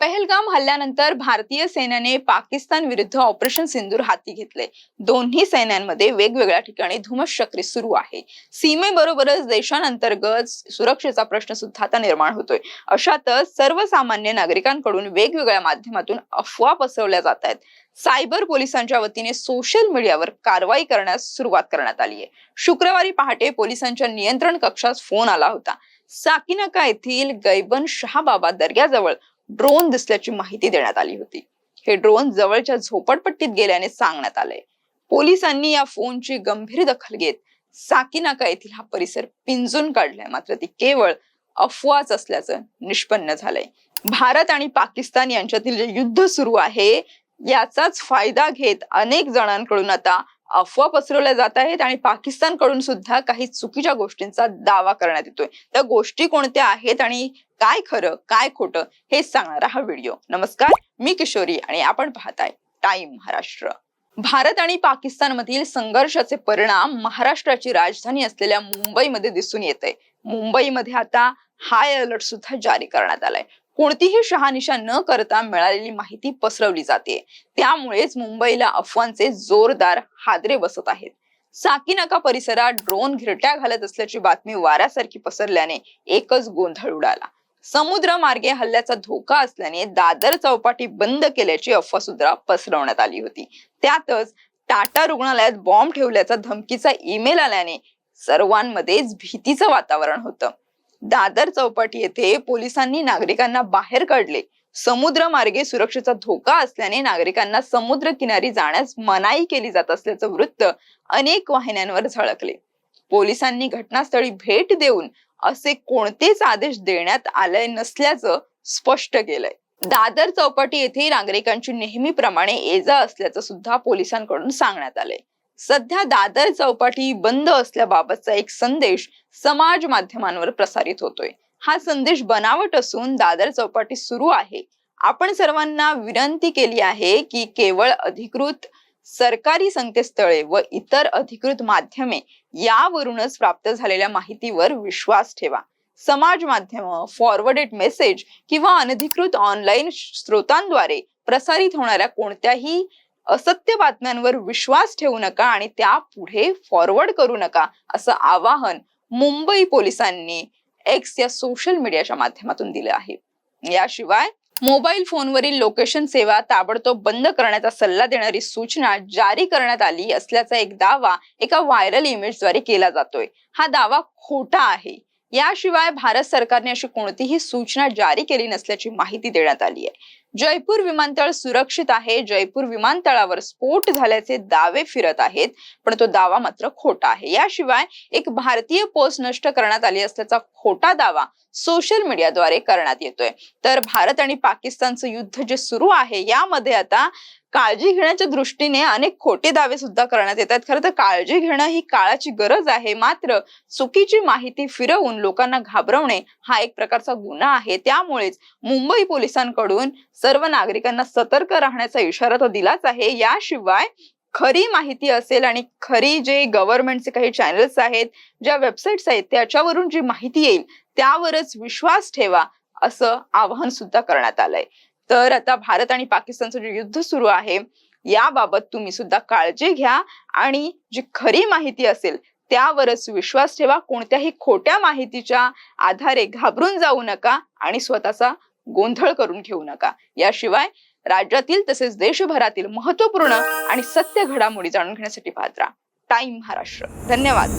पहलगाम हल्ल्यानंतर भारतीय सैन्याने पाकिस्तान विरुद्ध ऑपरेशन सिंदूर हाती घेतले. दोन्ही सैन्यांमध्ये वेगवेगळ्या ठिकाणी धुमश्चक्री सुरू आहे. सीमेबरोबरच देशांतर्गत सुरक्षेचा प्रश्न सुद्धा आता निर्माण होतोय. अशातच सर्वसामान्य नागरिकांकडून वेगवेगळ्या माध्यमातून अफवा पसरवल्या जात आहेत. सायबर पोलिसांच्या वतीने सोशल मीडियावर कारवाई करण्यास सुरुवात करण्यात आली आहे. शुक्रवारी पहाटे पोलिसांच्या नियंत्रण कक्षात फोन आला होता. साकिनाका येथील गैबन शहाबाबा दर्ग्याजवळ ड्रोन दिसल्याची माहिती देण्यात आली होती. हे ड्रोन जवळच्या झोपडपट्टीत गेल्याने सांगण्यात आलंय पोलिसांनी या फोनची गंभीर दखल घेत साकिनाका येथील हा परिसर पिंजून काढलाय. मात्र ती केवळ अफवाच असल्याचं निष्पन्न झालंय. भारत आणि पाकिस्तान यांच्यातील जे युद्ध सुरू आहे याचाच फायदा घेत अनेक जणांकडून आता अफवा पसरवल्या जात आहेत आणि पाकिस्तानकडून सुद्धा काही चुकीच्या गोष्टींचा दावा करण्यात येतोय. त्या गोष्टी कोणत्या आहेत आणि काय खरं काय खोटं हेच सांगणारा हा व्हिडिओ. नमस्कार मी किशोरी आणि आपण पाहताय टाइम महाराष्ट्र. भारत आणि पाकिस्तानमधील संघर्षाचे परिणाम महाराष्ट्राची राजधानी असलेल्या मुंबईमध्ये दिसून येत आहे मुंबईमध्ये आता हाय अलर्ट सुद्धा जारी करण्यात आलाय. कोणतीही शहानिशा न करता मिळालेली माहिती पसरवली जाते. त्यामुळेच मुंबईला अफवांचे जोरदार हादरे बसत आहेत. साकीनाका परिसरात ड्रोन घिरट्या घालत असल्याची बातमी वाऱ्यासारखी पसरल्याने एकच गोंधळ उडाला. समुद्र मार्गे हल्ल्याचा धोका असल्याने दादर चौपाटी बंद केल्याची अफवा सुद्धा पसरवण्यात आली होती. त्यातच टाटा रुग्णालयात बॉम्ब ठेवल्याचा धमकीचा ईमेल आल्याने सर्वांमध्येच भीतीचं वातावरण होतं. दादर चौपाटी येथे पोलिसांनी नागरिकांना बाहेर काढले. समुद्र मार्गे सुरक्षेचा धोका असल्याने नागरिकांना समुद्र किनारी जाण्यास मनाई केली जात असल्याचं वृत्त अनेक वाहिन्यांवर झळकले. पोलिसांनी घटनास्थळी भेट देऊन असे कोणतेच आदेश देण्यात आले नसल्याचं स्पष्ट केलंय. दादर चौपाटी येथे नागरिकांची नेहमीप्रमाणे ये जा असल्याचं सुद्धा पोलिसांकडून सांगण्यात आलंय. सध्या दादर चौपाटी बंद असल्याबाबतचा एक संदेश समाज माध्यमांवर प्रसारित होतोय. हा संदेश बनावट असून दादर चौपाटी सुरू आहे. आपण सर्वांना विनंती केली आहे की केवळ अधिकृत सरकारी संकेतस्थळे व इतर अधिकृत माध्यमे यावरूनच प्राप्त झालेल्या माहितीवर विश्वास ठेवा. समाज माध्यम फॉरवर्डेड मेसेज किंवा अनधिकृत ऑनलाईन स्रोतांद्वारे प्रसारित होणाऱ्या कोणत्याही असत्य बातम्यांवर विश्वास ठेवू नका आणि त्या पुढे फॉरवर्ड करू नका असं आवाहन मुंबई पोलिसांनी एक्स या सोशल मीडियाच्या माध्यमातून दिलं आहे. याशिवाय मोबाईल फोनवरील लोकेशन सेवा ताबडतोब बंद करण्याचा सल्ला देणारी सूचना जारी करण्यात आली असल्याचा एक दावा एका व्हायरल इमेजद्वारे केला जातोय. हा दावा खोटा आहे. याशिवाय भारत सरकारने अशी कोणतीही सूचना जारी केली नसल्याची माहिती देण्यात आली आहे. जयपूर विमानतळ सुरक्षित आहे. जयपूर विमानतळावर स्फोट झाल्याचे दावे फिरत आहेत. पण तो दावा मात्र खोटा आहे. याशिवाय एक भारतीय पोस्ट नष्ट करण्यात आली असल्याचा खोटा दावा सोशल मीडियाद्वारे करण्यात येतोय. तर भारत आणि पाकिस्तानचं युद्ध जे सुरू आहे यामध्ये आता काळजी घेण्याच्या दृष्टीने अनेक खोटे दावे सुद्धा करण्यात येतात खरं तर काळजी घेणं ही काळाची गरज आहे. मात्र चुकीची माहिती फिरवून लोकांना घाबरवणे हा एक प्रकारचा गुन्हा आहे. त्यामुळेच मुंबई पोलिसांकडून सर्व नागरिकांना सतर्क राहण्याचा इशारा तो दिलाच आहे. याशिवाय खरी माहिती असेल आणि खरी जे गव्हर्नमेंटचे काही चॅनल्स आहेत ज्या वेबसाईट्स आहेत त्याच्यावरून जी माहिती येईल त्यावरच विश्वास ठेवा असं आवाहन सुद्धा करण्यात आलंय. तर आता भारत आणि पाकिस्तानचं जे युद्ध सुरू आहे याबाबत तुम्ही सुद्धा काळजी घ्या आणि जी खरी माहिती असेल त्यावरच विश्वास ठेवा. कोणत्याही खोट्या माहितीच्या आधारे घाबरून जाऊ नका आणि स्वतःचा गोंधळ करून घेऊ नका. याशिवाय राज्यातील तसेच देशभरातील महत्त्वपूर्ण आणि सत्य घडामोडी जाणून घेण्यासाठी पाहत राहा. टाइम महाराष्ट्र. धन्यवाद.